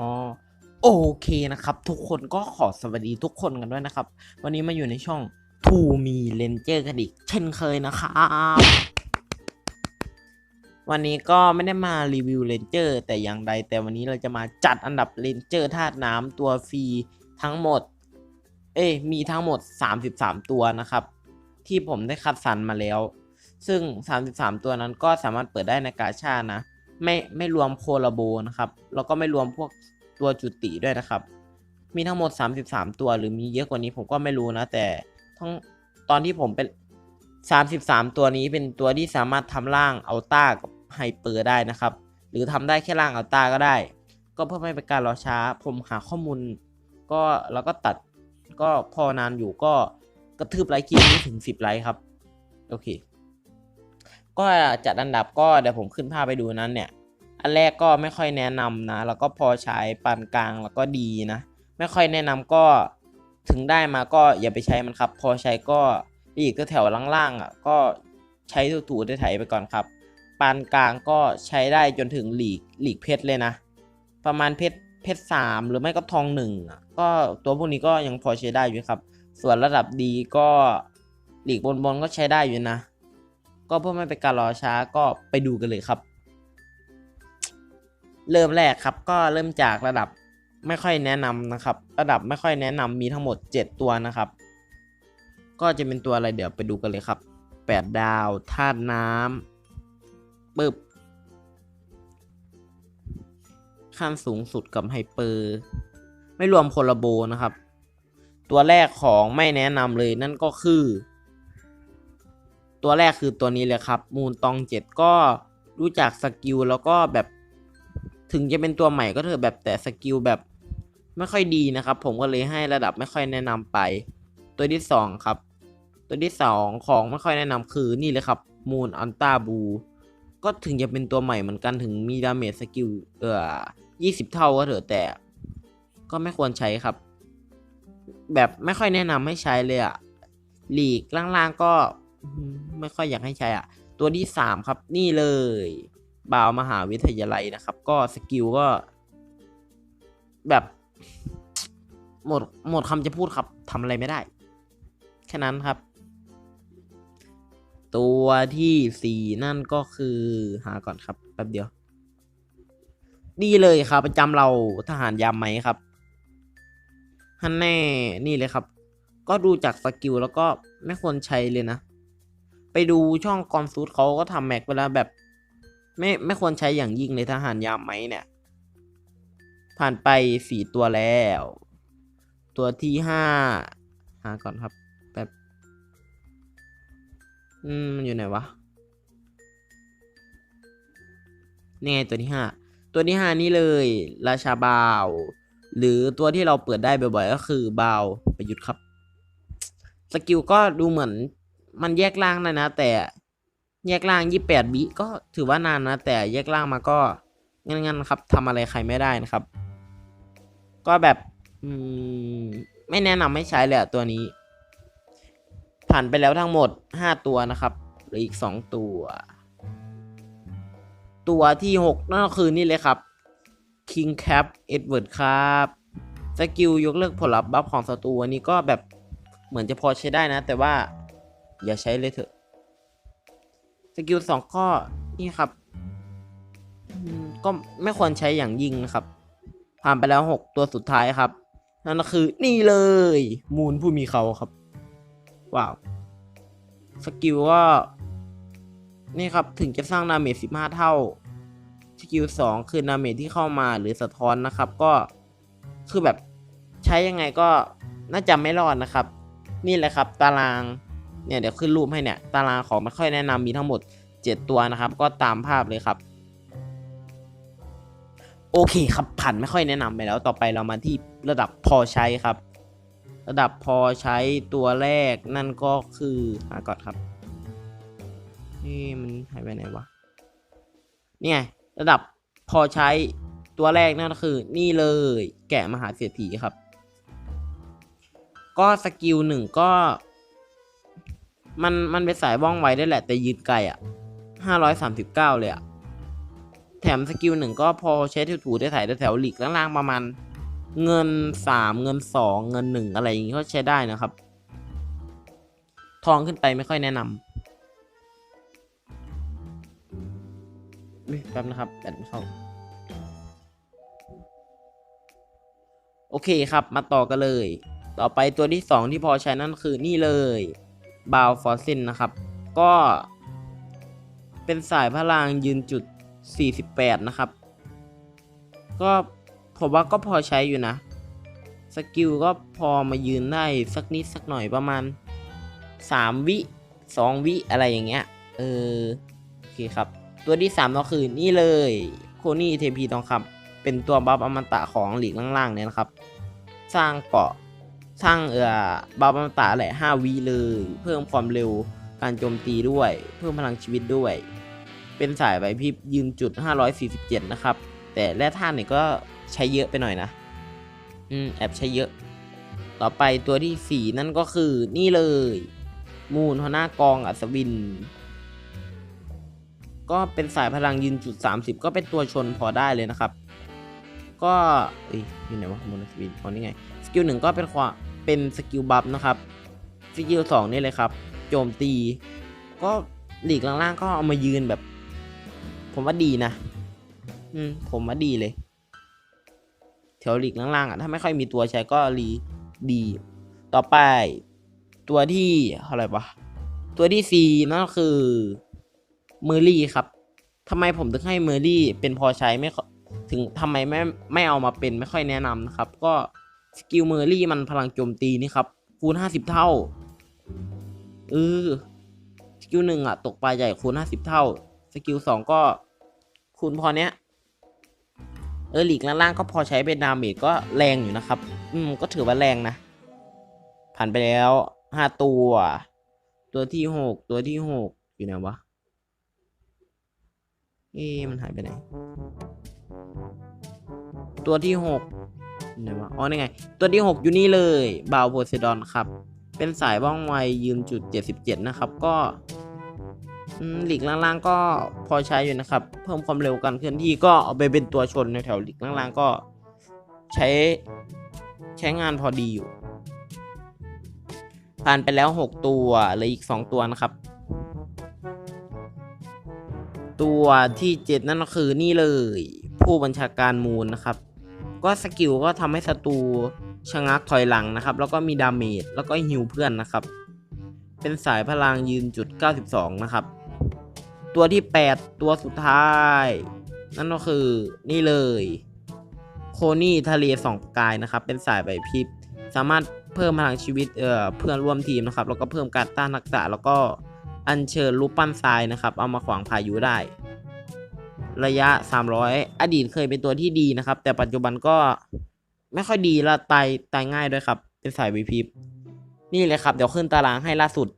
อ๋อโอเคนะครับ ทุกคนก็ขอสวัสดีทุกคนกันด้วยนะครับ วันนี้มาอยู่ในช่อง To Me Ranger กันอีกเช่นเคยนะครับวันนี้ก็ไม่ได้มารีวิวเลนเจอร์แต่อย่างใดแต่วันนี้เราจะมาจัดอันดับเลนเจอร์ธาตุน้ำตัวฟรีทั้งหมด เอ้ยมีทั้งหมด 33 ตัวนะครับ ที่ผมได้คัดสรรมาแล้ว ซึ่ง 33 ตัวนั้นก็สามารถเปิดได้ในกาชานะ ไม่ไม่รวมโคลาโบนะครับ แล้วก็ไม่รวมพวกตัวจุติด้วยนะครับ มีทั้งหมด 33 ตัวหรือมีเยอะกว่านี้ผมก็ไม่รู้นะ แต่ทั้งตอนที่ผมเป็น 33 ตัวนี้เป็นตัวที่สามารถทำร่างอัลต้ากับไฮเปอร์ได้นะครับ หรือทำได้แค่ร่างอัลต้าก็ได้ ก็เพื่อไม่เป็นการรอช้า ผมหาข้อมูล ก็แล้วก็ตัดก็พอนานอยู่ก็กระทืบไลค์คลิปนี้ถึง 10 ไลค์ครับ โอเค ก็จัดอันดับก็เดี๋ยวผมขึ้นภาพไปดูนั้นเนี่ย อันแรกก็ไม่ค่อยแนะนำนะ แล้วก็พอใช้ปานกลางแล้วก็ดีนะ ไม่ค่อยแนะนำก็ถึงได้มาก็อย่าไปใช้มันครับ พอใช้ก็อีกแถวล่างๆอะก็ใช้ถูๆได้ไถไปก่อนครับ ปานกลางก็ใช้ได้จนถึงหลีกหลีกเพชรเลยนะ ประมาณเพชรเพชรสามหรือไม่ก็ทองหนึ่งอะก็ตัวพวกนี้ก็ยังพอใช้ได้อยู่ครับ ส่วนระดับดีก็หลีกบนๆก็ใช้ได้อยู่นะ ก็เพื่อไม่เป็นการรอช้าก็ไปดูกันเลยครับ เริ่มแรกครับก็เริ่มจากระดับไม่ค่อยแนะนำนะครับ ระดับไม่ค่อยแนะนำมีทั้งหมด 7 ตัวนะครับ ก็จะเป็นตัวอะไรเดี๋ยวไปดูกันเลยครับ 8 ดาวธาตุน้ำปึ๊บขั้นสูงสุดกับไฮเปอร์ ไม่รวมโคลโบนะครับ ตัวแรกของไม่แนะนำเลยนั่นก็คือ ตัวแรกคือตัวนี้เลยครับ มูนตองเจ็ดก็รู้จักสกิลแล้วก็แบบถึงจะเป็นตัวใหม่ก็เถอะแบบแต่สกิลแบบไม่ค่อยดีนะครับ ผมก็เลยให้ระดับไม่ค่อยแนะนำไป ตัวที่สองครับ ตัวที่สองของไม่ค่อยแนะนำคือนี่เลยครับมูนอันตาบูก็ถึงจะเป็นตัวใหม่เหมือนกันถึงมีดาเมจสกิลเอ่อยี่สิบเท่าก็เถอะแต่ ก็ไม่ควรใช้ครับ แบบไม่ค่อยแนะนำให้ใช้เลยอะหลีกล่างๆก็ ไม่ค่อยอยากให้ใช้อะ ตัวที่สามครับนี่เลยบาวมหาวิทยาลัยนะครับ ก็สกิลก็ แบบหมดหมดคำจะพูดครับทำอะไรไม่ได้ แค่นั้นครับ ตัวที่สี่นั่นก็คือหาก่อนครับแป๊บเดียวนี่เลยครับ ประจำเราทหารยามไหมครับฮันแน่นี่เลยครับ ก็ดูจากสกิลแล้วก็ไม่ควรใช้เลยนะ ไปดูช่องกอนซูดเขาก็ทำแม็กไปแล้วแบบ ไม่ไม่ควรใช้อย่างยิ่งในทหารยามไหมเนี่ย ผ่านไปสี่ตัวแล้ว ตัวที่ห้าหาก่อนครับแบบอืมมันอยู่ไหนวะนี่ไงตัวที่ห้าตัวที่ห้านี่เลย ราชาบาว หรือตัวที่เราเปิดได้บ่อยๆก็คือบาวประยุทธ์ครับ สกิลก็ดูเหมือน มันแยกล่างนะนะ แต่แยกล่างยี่แปดบิก็ถือว่านานนะ แต่แยกล่างมาก็งั้นๆครับทำอะไรใครไม่ได้นะครับ ก็แบบอืมไม่แนะนำให้ใช้เลยตัวนี้ ผ่านไปแล้วทั้งหมดห้าตัวนะครับหลืออีกสองตัว ตัวที่หกนั่นก็คือนี่เลยครับ King Cap Edward ครับสกิลยกเลิกผลลัพธ์บัฟของศัตรูอันนี้ก็แบบเหมือนจะพอใช้ได้นะ แต่ว่า อย่าใช้เลยเถอะ สกิลสองก็นี่ครับ ก็ไม่ควรใช้อย่างยิ่งนะครับ ผ่านไปแล้วหกตัวสุดท้ายครับ นั่นก็คือนี่เลย มูนผู้มีเขาครับ ว้าว สกิลก็นี่ครับถึงจะสร้างดาเมจ15เท่า สกิล2คือดาเมจที่เข้ามาหรือสะท้อนนะครับ ก็คือแบบใช้ยังไงก็น่าจะไม่รอดนะครับ นี่แหละครับ ตาราง เนี่ยเดี๋ยวขึ้นรูปให้เนี่ยตารางของไม่ค่อยแนะนำมีทั้งหมด 7 ตัวนะครับ ก็ตามภาพเลยครับโอเคครับผ่านไม่ค่อยแนะนำไปแล้วต่อไปเรามาที่ระดับพอใช้ครับ ระดับพอใช้ตัวแรกนั่นก็คือหาก่อนครับนี่มันหายไปไหนวะนี่ไงระดับพอใช้ตัวแรกนั่นก็คือ นี่เลยแกะมหาเศรษฐีครับ ก็สกิลหนึ่งก็ มันมันเป็นสายว่องไวได้แหละ แต่ยืนไกลอะห้าร้อยสามสิบเก้าเลยอะ แถมสกิลหนึ่งก็พอใช้ถูๆได้ถ่ายแถวหลีกล่างๆประมาณ เงินสามเงินสองเงินหนึ่งอะไรอย่างงี้ก็ใช้ได้นะครับ ทองขึ้นไปไม่ค่อยแนะนำแป๊บนะครับแบตไม่เข้าโอเคครับ มาต่อกันเลย ต่อไปตัวที่ 2 ที่พอใช้นั่นคือนี่เลย บาวฟอสซินนะครับ ก็เป็นสายพลังยืนจุด 48 นะครับ ก็ผมว่าก็พอใช้อยู่นะ สกิลก็พอมายืนได้สักนิดสักหน่อยประมาณ 3 วิ 2 วิอะไรอย่างเงี้ย เออ โอเคครับ ตัวที่3ก็คือนี่เลย โคนี่เทพีทองคำเป็นตัวบัฟอมตะของหลีกล่างๆเนี่ยนะครับ สร้างเกาะ สร้างเอ่อบัฟอมตะแหละ5วิเลย เพิ่มความเร็วการโจมตีด้วย เพิ่มพลังชีวิตด้วย เป็นสายไหวพริบยืนจุด 547 นะครับ แต่แร่ธาตุเนี่ยก็ใช้เยอะไปหน่อยนะ อืม แอบใช้เยอะ ต่อไปตัวที่ 4 นั่นก็คือนี่เลย มูนหัวหน้ากองอัศวิน ก็เป็นสายพลังยืนจุด 30 ก็เป็นตัวชนพอได้เลยนะครับ ก็เอ้ยอยู่ไหนวะมูนอัศวินอ๋อนี่ไง กิลหนึ่งก็เป็นความเป็นสกิลบัฟนะครับสกิลสองนี่เลยครับ โจมตี ก็หลีกล่างๆก็เอามายืนแบบ ผมว่าดีนะ อืม ผมว่าดีเลยแถวหลีกล่างๆอะถ้าไม่ค่อยมีตัวใช้ก็รีดี ต่อไป ตัวที่อะไรวะตัวที่สี่นั่นก็คือเมอรี่ครับทำไมผมถึงให้เมอรี่เป็นพอใช้ไม่ถึงทำไมไม่ไม่เอามาเป็นไม่ค่อยแนะนำนะครับ ก็ สกิลเมอรี่มันพลังโจมตีนี่ครับคูณห้าสิบเท่าเออสกิลหนึ่งอะ ตกปลาใหญ่คูณห้าสิบเท่า สกิลสองก็คูณพอเนี้ยเออหลีกล่างๆก็พอใช้เป็นดาเมจก็แรงอยู่นะครับ อืม ก็ถือว่าแรงนะ ผ่านไปแล้วห้าตัว ตัวที่หกตัวที่หกอยู่ไหนวะ เอ๊มันหายไปไหน ตัวที่หก ไหนวะอ๋อนี่ไง ตัวที่หกอยู่นี่เลยบาวโพไซดอนครับ เป็นสายว่องไวยืนจุดเจ็ดสิบเจ็ดนะครับ ก็หลีกล่างๆก็พอใช้อยู่นะครับ เพิ่มความเร็วการเคลื่อนที่ก็เอาไปเป็นตัวชนในแถวหลีกล่างๆก็ใช้ใช้งานพอดีอยู่ ผ่านไปแล้ว 6 ตัวเหลืออีก 2 ตัวนะครับ ตัวที่ 7 นั่นก็คือนี่เลย ผู้บัญชาการมูลนะครับ ก็สกิลก็ทำให้ศัตรูชะงักถอยหลังนะครับ แล้วก็มีดาเมจแล้วก็ฮิวเพื่อนนะครับ เป็นสายพลังยืนจุด 92 นะครับ ตัวที่ 8 ตัวสุดท้าย นั่นก็คือนี่เลย โคนี่ทะเลสองกายนะครับ เป็นสายใบพริบสามารถเพิ่มพลังชีวิตเอ่อเพื่อนร่วมทีมนะครับ แล้วก็เพิ่มการต้านทักษะแล้วก็อัญเชิญรูปปั้นทรายนะครับ เอามาขวางพายุได้ ระยะ 300 อดีตเคยเป็นตัวที่ดีนะครับ แต่ปัจจุบันก็ไม่ค่อยดีและตายตายง่ายด้วยครับ เป็นสายวีพีนี่เลยครับ เดี๋ยวขึ้นตารางให้ล่าสุด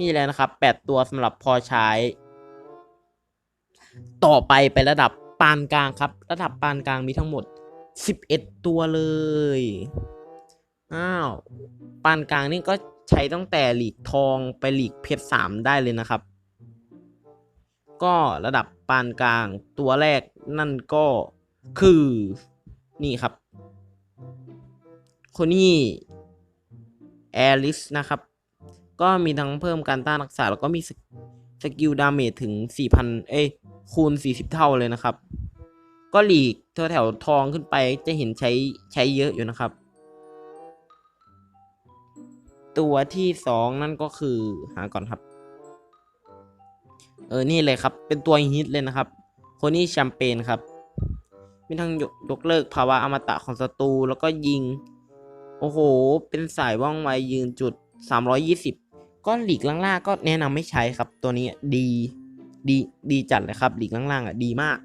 นี่เลยนะครับ 8 ตัวสำหรับพอใช้ ต่อไปไประดับปานกลางครับ ระดับปานกลางมีทั้งหมด 11 ตัวเลย อ้าว ปานกลางนี่ก็ใช้ตั้งแต่หลีกทองไปหลีกเพชรสามได้เลยนะครับ ก็ระดับปานกลางตัวแรกนั่นก็คือนี่ครับคนนี้แอลิสนะครับ ก็มีทั้งเพิ่มการต้านรักษา แล้วก็มีสสกิลดาเมจถึง 4,000 เอ้ยคูณ 40 เท่าเลยนะครับ ก็หลีกแถวแถวทองขึ้นไปจะเห็นใช้ใช้เยอะอยู่นะครับ ตัวที่สองนั่นก็คือหาก่อนครับ เออ นี่เลยครับ เป็นตัวฮิตเลยนะครับคนนี้แชมเปญครับ มีทั้งยกยกเลิกภาวะอมตะของศัตรูแล้วก็ยิง โอ้โห เป็นสายว่องไวยืนจุด 320 ก็หลีกล่างๆก็แนะนำไม่ใช้ครับ ตัวนี้ดี ดี ดีจัดเลยครับ หลีกล่างๆอะดีมาก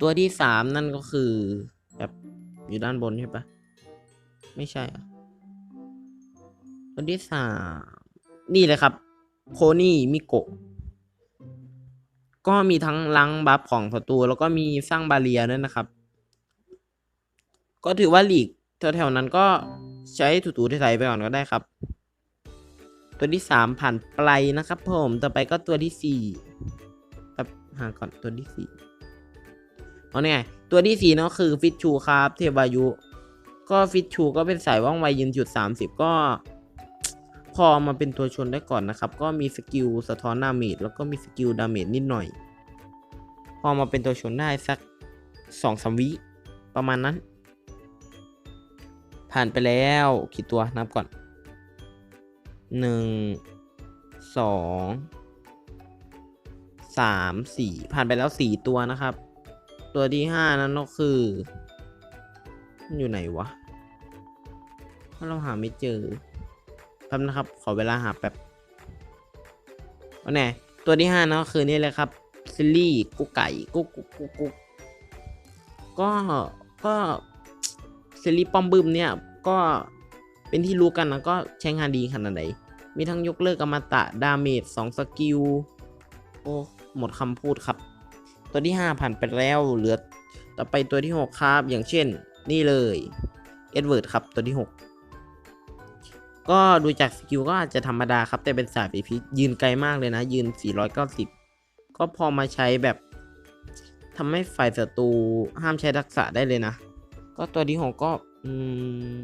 ตัวที่สามนั่นก็คือ แบบอยู่ด้านบนใช่ปะไม่ใช่อะตัวที่สามนี่เลยครับ โคนี่มิโกะก็มีทั้งลังบัฟของศัตรูแล้วก็มีสร้างบาเรียด้วยนะครับ ก็ถือว่าหลีกแถวๆนั้นก็ใช้ถูๆไทยไปก่อนก็ได้ครับ ตัวที่สามผ่านไปนะครับผมต่อไปก็ตัวที่สี่หาก่อนตัวที่สี่เอาเนี่ยตัวที่สี่เนาะคือฟิตชูครับ เทวายุ ก็ฟิตชูก็เป็นสายว่องไวยืนจุดสามสิบก็ พอมาเป็นตัวชนได้ก่อนนะครับ ก็มีสกิลสะท้อนดาเมจแล้วก็มีสกิลดาเมจนิดหน่อย พอมาเป็นตัวชนได้สักสองสามวิประมาณนั้น ผ่านไปแล้วกี่ตัวนับก่อนหนึ่งสองสามสี่ผ่านไปแล้วสี่ตัวนะครับ ตัวที่ห้านั้นก็คือมันอยู่ไหนวะ ถ้าเราหาไม่เจอ แป๊บนะครับ ขอเวลาหาแป๊บเอาแน่ตัวที่ห้านะก็คือนี่เลยครับซิลลี่กุ๊กไก่กุ๊กกุ๊กกุ๊กกุ๊กก็ก็ซิลลี่ป้อมบึมเนี่ยก็เป็นที่รู้กันนะก็ใช้งานดีขนาดไหนมีทั้งยกเลิกอมตะดาเมจสองสกิลโอ้หมดคำพูดครับ ตัวที่ 5 ผ่านไปแล้วเหลือ ต่อไปตัวที่ 6 ครับ อย่างเช่น นี่เลยเอ็ดเวิร์ดครับตัวที่ 6 ก็ดูจากสกิลก็อาจจะธรรมดาครับแต่เป็นสายปีพิษยืนไกลมากเลยนะ ยืน 490 ก็พอมาใช้แบบทำให้ฝ่ายศัตรูห้ามใช้ทักษะได้เลยนะ ก็ตัวที่6ก็อืม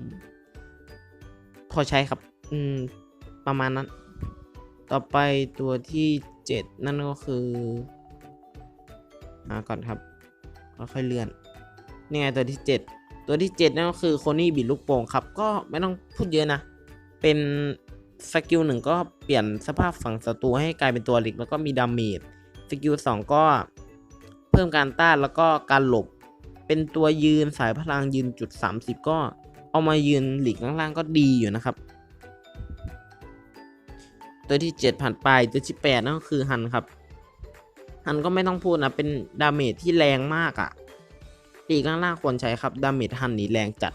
พอใช้ครับ อืม ประมาณนั้น ต่อไปตัวที่ 7 นั่นก็คือมาก่อนครับก็ค่อยเลื่อน นี่ไงตัวที่ 7 ตัวที่ 7 นั่นก็คือโคนี่บิดลูกโป่งครับ ก็ไม่ต้องพูดเยอะนะ เป็นสกิลหนึ่งก็เปลี่ยนสภาพฝั่งศัตรูให้กลายเป็นตัวหลิกแล้วก็มีดาเมจสกิล2ก็เพิ่มการต้านแล้วก็การหลบ เป็นตัวยืนสายพลังยืนจุด 30 ก็เอามายืนหลีกล่างๆก็ดีอยู่นะครับ ตัวที่ 7 ผ่านไปตัวที่8นั่นก็คือฮันครับฮันก็ไม่ต้องพูดนะเป็นดาเมจที่แรงมากอะ่ะปีกล่างๆควรใช้ครับดาเมจฮันนี่แรงจัด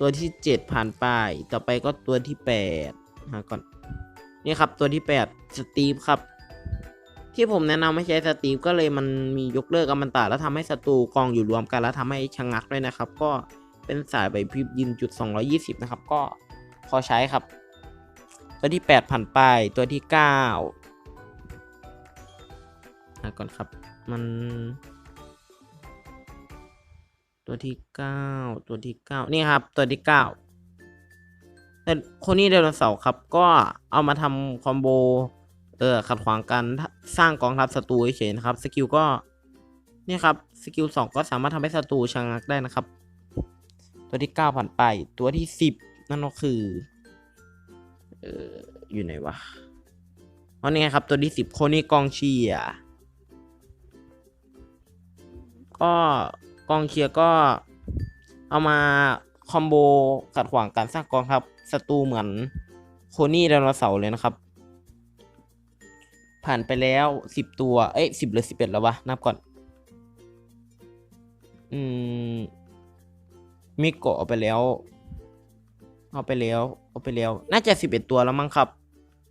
ตัวที่ 7 ผ่านไป ต่อไปก็ตัวที่8หาก่อน นี่ครับตัวที่ 8 สตีฟครับ ที่ผมแนะนำให้ใช้สตีฟก็เลยมันมียกเลิกอมันตะแล้วทำให้ศัตรูกองอยู่รวมกันแล้วทำให้ชะงักด้วยนะครับ ก็เป็นสายใบพริบยินจุด 220 นะครับ ก็พอใช้ครับ ตัวที่ 8 ผ่านไป ตัวที่ 9หาก่อนครับ มัน ตัวที่ 9 ตัวที่ 9 นี่ครับ ตัวที่ 9 แต่คนนี้ไดโนเสาร์ครับ ก็เอามาทำคอมโบ เออขัดขวางการสร้างกองทัพศัตรูเฉยนะครับ สกิลก็ นี่ครับ สกิล 2 ก็สามารถทำให้ศัตรูชะงักได้นะครับ ตัวที่ 9 ผ่านไป ตัวที่ 10 นั่นก็คือ เอออยู่ไหนวะอ๋อนี่ไงครับ ตัวที่สิบโคนี่กองเชียร์ก็ กองเชียร์ก็เอามาคอมโบขัดขวางการสร้างกองครับศัตรูเหมือนโคนี่ไดโนเสาร์เลยนะครับ ผ่านไปแล้วสิบตัว เอ้ยสิบหรือสิบเอ็ดแล้ววะ นับก่อน อืม มิโกะเอาไปแล้ว เอาไปแล้ว เอาไปแล้ว น่าจะสิบเอ็ดตัวแล้วมั้งครับ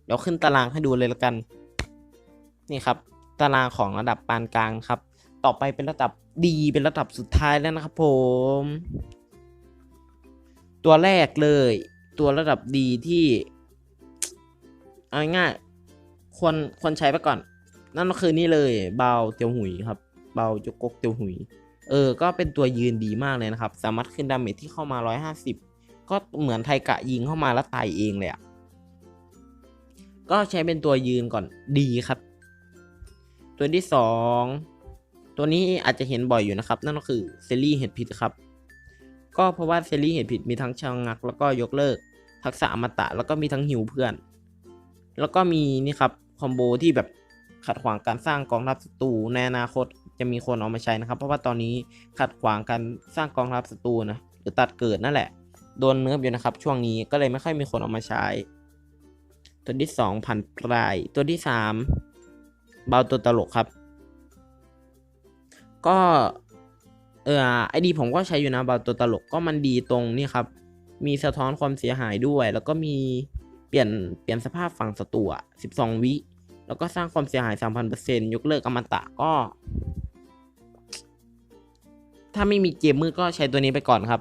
เดี๋ยวขึ้นตารางให้ดูเลยละกัน นี่ครับ ตารางของระดับปานกลางครับ ต่อไปเป็นระดับดีเป็นระดับสุดท้ายแล้วนะครับผม ตัวแรกเลย ตัวระดับดีที่เอาง่ายควรควรใช้ไปก่อน นั่นก็คือนี่เลยเบาเตียวหุยครับ เบาจกกกเตียวหุย เออ ก็เป็นตัวยืนดีมากเลยนะครับ สามารถขึ้นดาเมจที่เข้ามา 150 ก็เหมือนไทกะยิงเข้ามาแล้วตายเองเลยอะก็ใช้เป็นตัวยืนก่อนดีครับ ตัวที่สอง ตัวนี้อาจจะเห็นบ่อยอยู่นะครับ นั่นก็คือเซรีเห็ดผิดครับ ก็เพราะว่าเซรีเห็ดผิดมีทั้งชะงัก แล้วก็ยกเลิก ทักษะอมตะแล้วก็มีทั้งหิวเพื่อน แล้วก็มีนี่ครับคอมโบที่แบบขัดขวางการสร้างกองทัพศัตรูในอนาคตจะมีคนเอามาใช้นะครับ เพราะว่าตอนนี้ขัดขวางการสร้างกองทัพศัตรูนะหรือตัดเกิดนั่นแหละโดนเนิร์ฟอยู่นะครับ ช่วงนี้ก็เลยไม่ค่อยมีคนเอามาใช้ ตัวที่สองพันปลายตัวที่สามเบาตัวตลกครับ ก็เออไอดีผมก็ใช้อยู่นะบาตัวตลกก็มันดีตรงนี่ครับ มีสะท้อนความเสียหายด้วย แล้วก็มีเปลี่ยนเปลี่ยนสภาพฝั่งศัตรูอะ12 วิ แล้วก็สร้างความเสียหาย 3,000%ยกเลิกอมตะก็ ถ้าไม่มีเกมมือก็ใช้ตัวนี้ไปก่อนครับ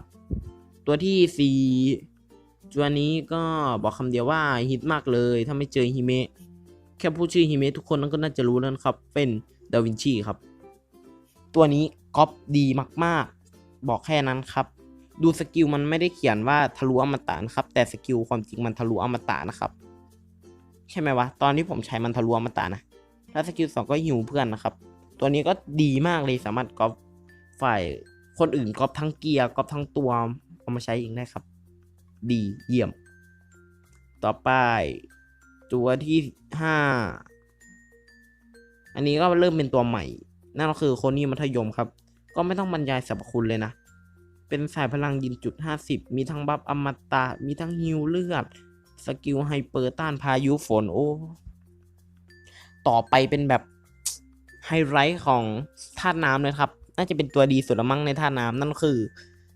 ตัวที่สี่ตัวนี้ก็บอกคำเดียวว่าฮิตมากเลย ถ้าไม่เจอฮิเมะ แค่พูดชื่อฮิเมะทุกคนนั่นก็น่าจะรู้แล้วนครับ เป็นดาวินชีครับ ตัวนี้ก๊อปดีมากๆ บอกแค่นั้นครับ ดูสกิลมันไม่ได้เขียนว่าทะลุอมตะนะครับ แต่สกิลความจริงมันทะลุอมตะนะครับ ใช่ไหมวะ ตอนที่ผมใช้มันทะลุอมตะนะ แล้วสกิลสองก็หิวเพื่อนนะครับ ตัวนี้ก็ดีมากเลยสามารถก๊อปฝ่ายคนอื่นก๊อปทั้งเกียร์ก๊อปทั้งตัวเอามาใช้เองได้ครับ ดีเยี่ยม ต่อไป ตัวที่ห้าอันนี้ก็เริ่มเป็นตัวใหม่ นั่นก็คือโคนี่มัธยมครับ ก็ไม่ต้องบรรยายสรรพคุณเลยนะ เป็นสายพลังยินจุดห้าสิบมีทั้งบัฟอมตะ มีทั้งฮิวเลือด สกิลไฮเปอร์ต้านพายุฝนโอ้ ต่อไปเป็นแบบไฮไลท์ของธาตุน้ำเลยครับ น่าจะเป็นตัวดีสุดละมั้งในธาตุน้ำนั่นก็คือ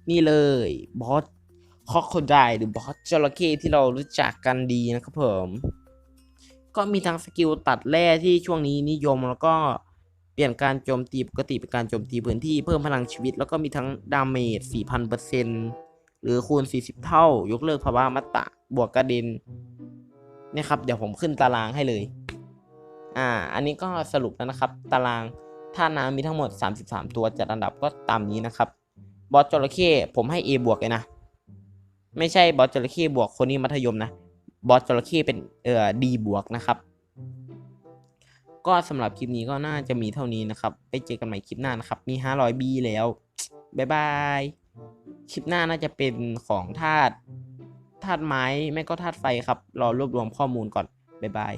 นี่เลยบอสคอคโคไดหรือบอสจระเข้ที่เรารู้จักกันดีนะครับผม ก็มีทั้งสกิลตัดแร่ที่ช่วงนี้นิยมแล้วก็ ลี่ยนการโจมตีปกติเป็นการโจมตีพื้นที่เพิ่มพลังชีวิต แล้วก็มีทั้งดาเมจ 4,000%หรือคูณ 40 เท่า ยกเลิกภาวะมัตตะ บวกกระเด็นนี่ครับ เดี๋ยวผมขึ้นตารางให้เลย อ่า อันนี้ก็สรุปแล้วนะครับ ตารางท่าน้ำมีทั้งหมด 33 ตัวจัดอันดับก็ตามนี้นะครับ บอสจระเข้ผมให้ A บวกเลยนะ ไม่ใช่บอสจระเข้บวกคนนี้มัธยมนะ บอสจระเข้เป็นเอ่อ D บวกนะครับ ก็สำหรับคลิปนี้ก็น่าจะมีเท่านี้นะครับ ไปเจอกันใหม่คลิปหน้านะครับ มี 500 B แล้วบ๊ายบายคลิปหน้าน่าจะเป็นของธาตุธาตุไม้ ไม่ก็ธาตุไฟครับ รอรวบรวมข้อมูลก่อนบ๊ายบาย